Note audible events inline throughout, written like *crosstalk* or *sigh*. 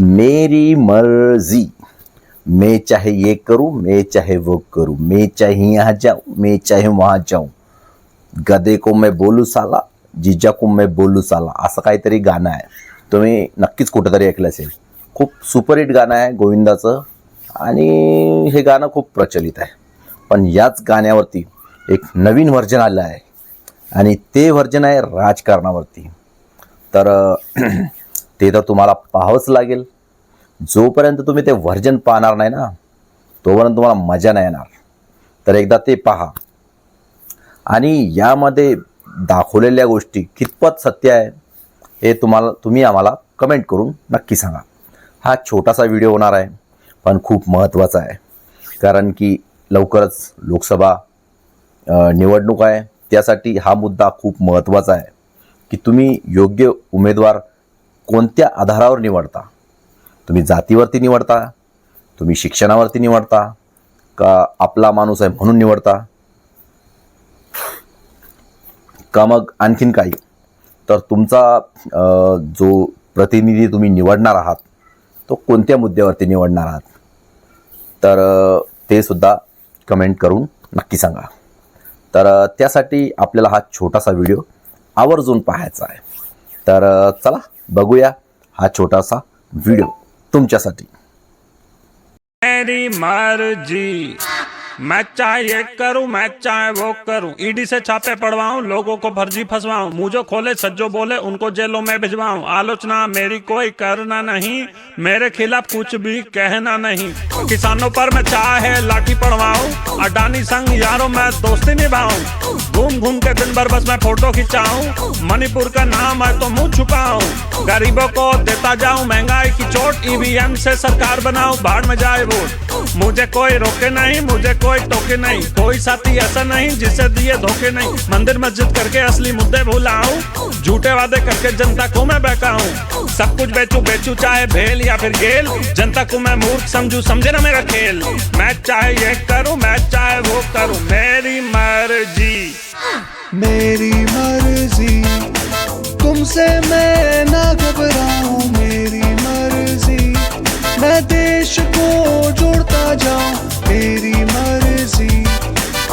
मेरी मर्जी। मैं चाहे ये करूं मैं चाहे वो करूं। मैं चाहे यहाँ जाऊं मैं चाहे वहाँ जाऊं। गदे को मैं बोलू साला। जिजा को मैं बोलू साला। असं काहीतरी गाणं आहे. तुम्ही नक्कीच कुठंतरी ऐकलं असेल. खूप सुपरहिट गाणं आहे गोविंदाचं. आणि हे गाणं खूप प्रचलित आहे. पण याच गाण्यावरती एक नवीन व्हर्जन आलं आहे. आणि ते व्हर्जन आहे राजकारणावरती. तर ते तर तुम्हाला पाहावंच लागेल. जोपर्यंत तुम्ही ते व्हर्जन पाहणार नाही ना तोपर्यंत तुम्हाला मजा नाही येणार. तर एकदा ते पहा. आणि यामध्ये दाखवलेल्या गोष्टी कितपत सत्य आहे हे तुम्हाला तुम्ही आम्हाला कमेंट करून नक्की सांगा. हा छोटासा व्हिडिओ होणार आहे पण खूप महत्त्वाचा आहे. कारण की लवकरच लोकसभा निवडणूक आहे. त्यासाठी हा मुद्दा खूप महत्त्वाचा आहे. की तुम्ही योग्य उमेदवार कोणत्या आधारावर निवडता? तुम्ही जातीवरती निवडता? तुम्ही शिक्षणावरती निवडता? का आपला माणूस आहे म्हणून निवडता? का मग आणखीन काही? तर तुमचा जो प्रतिनिधी तुम्ही निवडणार आहात तो कोणत्या मुद्द्यावरती निवडणार आहात? तर ते सुद्धा कमेंट करून नक्की सांगा. तर त्यासाठी आपल्याला हा छोटासा व्हिडिओ आवर्जून पाहायचा आहे. तर चला बघूया हा छोटासा व्हिडिओ तुमच्यासाठी. मेरी मैं चाहे ये करूँ, मैं चाहे वो करूँ। ईडी से छापे पड़वाऊं, लोगों को फर्जी फंसवाऊं मुझे खोले, सज्जो बोले, उनको जेलों में भिजवाऊं। आलोचना मेरी कोई करना नहीं, मेरे खिलाफ कुछ भी कहना नहीं। किसानों पर मैं चाहे लाठी पड़वाऊं, अडानी संग यारों मैं दोस्ती निभाऊं। घूम घूम के दिन भर बस मैं फ़ोटो खिंचाऊं। मणिपुर का नाम है तो मुँह छुपाऊं। गरीबों को देता जाऊँ, महँगाई की चोट ईवीएम से सरकार बनाऊँ बाढ़ में जाए वोट। मुझे कोई रोके नहीं, मुझे कोई टोके नहीं, कोई साथी ऐसा नहीं जिसे दिए धोखे नहीं। मंदिर मस्जिद करके असली मुद्दे भुलाऊं, झूठे वादे करके जनता को मैं बहकाऊं। सब कुछ बेचू बेचू, चाहे भेल या फिर गेल। जनता को मैं मूर्ख समझू, समझे ना मेरा खेल। मैं चाहे ये करूँ, मैं चाहे वो करूँ, मेरी मर्ज़ी। मेरी मर्ज़ी, तुमसे मैं ना घबराऊं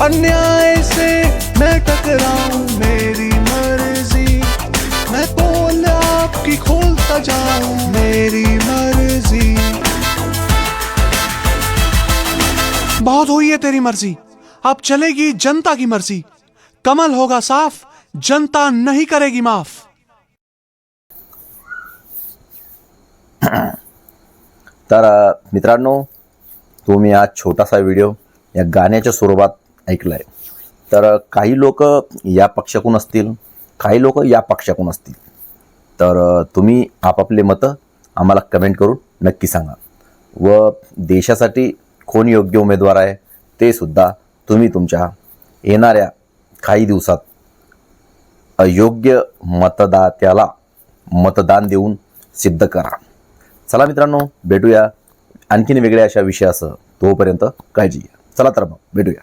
अन्याय से मैं टकराऊं मेरी मर्जी। मैं पोल आपकी खोलता जाऊं मेरी मर्जी। बहुत हुई है तेरी मर्जी। अब चलेगी जनता की मर्जी। कमल होगा साफ जनता नहीं करेगी माफ। *coughs* तर अ, मित्रांनो तुम्ही आज छोटासा व्हिडिओ या गाण्याच्या स्वरूपात ऐकलं आहे तर काही लोक या पक्षाकून असतील काही लोक या पक्षाकून असतील. तर तुम्ही आपापले मतं आम्हाला कमेंट करून नक्की सांगा. व देशासाठी कोण योग्य उमेदवार आहे ते सुद्धा तुम्ही तुमच्या येणाऱ्या काही दिवसात अयोग्य मतदात्याला मतदान देऊन सिद्ध करा. चला मित्रांनो भेटूया आणखीन वेगळ्या अशा विषयासह. तोपर्यंत काळजी घ्या. चला तर मग भेटूया.